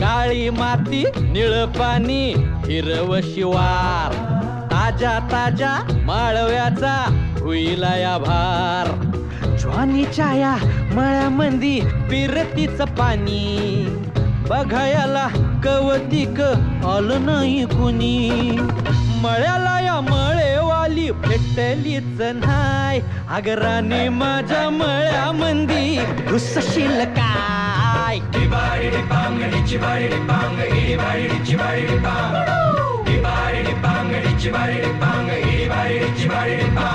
काळी माती निळ पाणी हिरव शिवार. ताजा ताजा माळव्याचा होईला या भार. ज्वानीच्या या मळ्यामंदी पिरतीच पाणी. बघायला कवतिक आलं नाही कुणी. मळ्याला या मळेवाली भेटलीच नाही. अगराने माझ्या मळ രുസശീലക്കായ് ഇടിവാഴിടിപ്പാങ്ങടിച്ചിവാഴിടിപ്പാങ്ങ ഇടിവാഴിടിച്ചിവാഴിടിപ്പാങ്ങ ഇടിവാഴിടിപ്പാങ്ങടിച്ചിവാഴിടിപ്പാങ്ങ ഇടിവാഴിടിച്ചിവാഴിടിപ്പാ